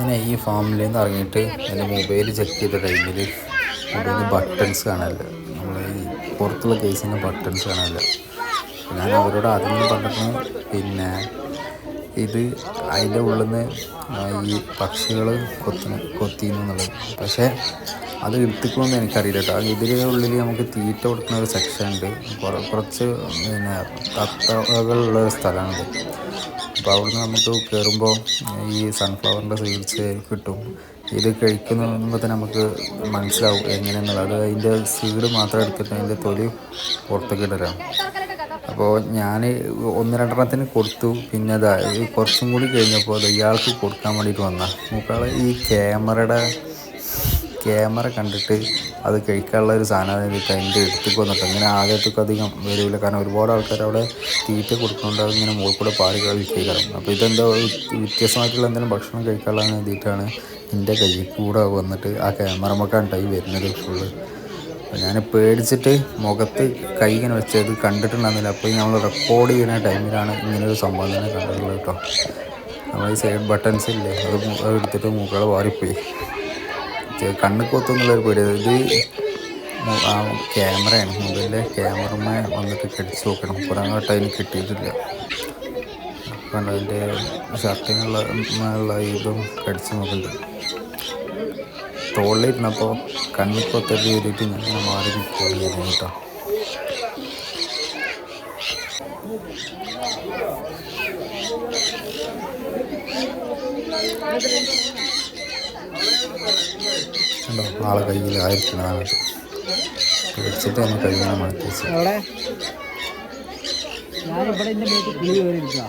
ഞാൻ ഈ ഫാമിൽ നിന്ന് ഇറങ്ങിയിട്ട് എന്റെ മൊബൈൽ ചെക്ക് ചെയ്ത ടൈമിൽ മൊബൈലിൽ ബട്ടൺസ് കാണാനില്ല. നമ്മൾ ഈ പുറത്തുള്ള കേസിന്റെ ബട്ടൺസ് കാണാനില്ല. ഞാൻ അവരോട് ആദ്യം പറഞ്ഞിട്ട് പിന്നെ ഇത് അതിന്റെ ഉള്ളിൽ നിന്ന് ഈ പക്ഷികൾ കൊത്തി കൊത്തിയിരുന്നു എന്നുള്ളത്. പക്ഷേ അത് എടുത്തിക്കണമെന്ന് എനിക്കറിയില്ല കേട്ടോ. ഇതിന്റെ ഉള്ളിൽ നമുക്ക് തീറ്റ കൊടുക്കുന്ന ഒരു സെക്ഷൻ ഉണ്ട്. കുറ- കുറച്ച് പിന്നെ തത്തകളുള്ള ഒരു സ്ഥലമാണിത് അപ്പോൾ അവിടുന്ന് നമുക്ക് കയറുമ്പോൾ ഈ സൺഫ്ലവറിന്റെ സീഡ്സ് കിട്ടും. ഇത് കഴിക്കുമ്പോൾ തന്നെ നമുക്ക് മനസ്സിലാവും എങ്ങനെയെന്നുള്ളത്. അത് അതിന്റെ സീഡ് മാത്രം എടുത്തിട്ട് അതിന്റെ തൊലി പുറത്തേക്ക് ഇടലാണ് അപ്പോൾ ഞാൻ ഒന്ന് രണ്ടെണ്ണത്തിന് കൊടുത്തു. പിന്നെ അതാ കുറച്ചും കൂടി കഴിഞ്ഞപ്പോൾ അത് ഇയാൾക്ക് കൊടുക്കാൻ വേണ്ടിയിട്ട് വന്ന മൂക്കാൾ ഈ ക്യാമറയുടെ ക്യാമറ കണ്ടിട്ട് അത് കഴിക്കാനുള്ള ഒരു സാധനം അതിന്റെ എടുത്തേക്ക് വന്നിട്ട് അങ്ങനെ ആദ്യത്തേക്ക് വരില്ല. കാരണം ഒരുപാട് ആൾക്കാർ അവിടെ തീറ്റ കൊടുക്കുന്നുണ്ട്. അതിങ്ങനെ മുകളിൽ കൂടെ പാറി കഴിക്കണം അപ്പോൾ ഇതെന്തോ വ്യത്യസ്തമായിട്ടുള്ള എന്തെങ്കിലും ഭക്ഷണം കഴിക്കാനുള്ള വേണ്ടിയിട്ടാണ് എന്റെ കയ്യിൽ കൂടെ വന്നിട്ട് ആ ക്യാമറമ്മക്കാണ്ടായി വരുന്നത് ഫുള്ള്. അപ്പോൾ ഞാൻ പേടിച്ചിട്ട് മുഖത്ത് കൈ ഇങ്ങനെ വെച്ചത് കണ്ടിട്ടുണ്ടായിരുന്നില്ല. അപ്പോൾ നമ്മൾ റെക്കോർഡ് ചെയ്യുന്ന ടൈമിലാണ് ഇങ്ങനെ ഒരു സംഭവം തന്നെ കണ്ടിട്ടുള്ളത് കേട്ടോ. നമ്മൾ ഈ സൈഡ് ബട്ടൺസ് ഇല്ലേ അത് എടുത്തിട്ട് മൂക്കളെ വാറിപ്പോയി കണ്ണ് കൊത്തുന്നുള്ളൊരു പേടി ഇത് ആ ക്യാമറയാണ്. മൊബൈലിലെ ക്യാമറമേ വന്നിട്ട് കടിച്ചു നോക്കണം. പുറങ്ങോട്ട് അതിന് കിട്ടിയിട്ടില്ല. അപ്പം അതിന്റെ ഷർട്ടിനുള്ള ഉള്ള ഇതും കടിച്ചു നോക്കുന്നുണ്ട് തോളിലിരുന്നപ്പോൾ കണ്ണിപ്പൊത്തടി എഴുതിയിട്ട് ഞാൻ മാറി നിൽക്കുകയായിരുന്നു കേട്ടോ. കണ്ടോ ആളെ കയ്യിൽ ആയിരിക്കണം പേടിച്ചിട്ട് തന്നെ കയ്യിനെ മാറ്റി വെച്ചു. ഞാനിവിടെ എന്റെ വീട്ടിൽ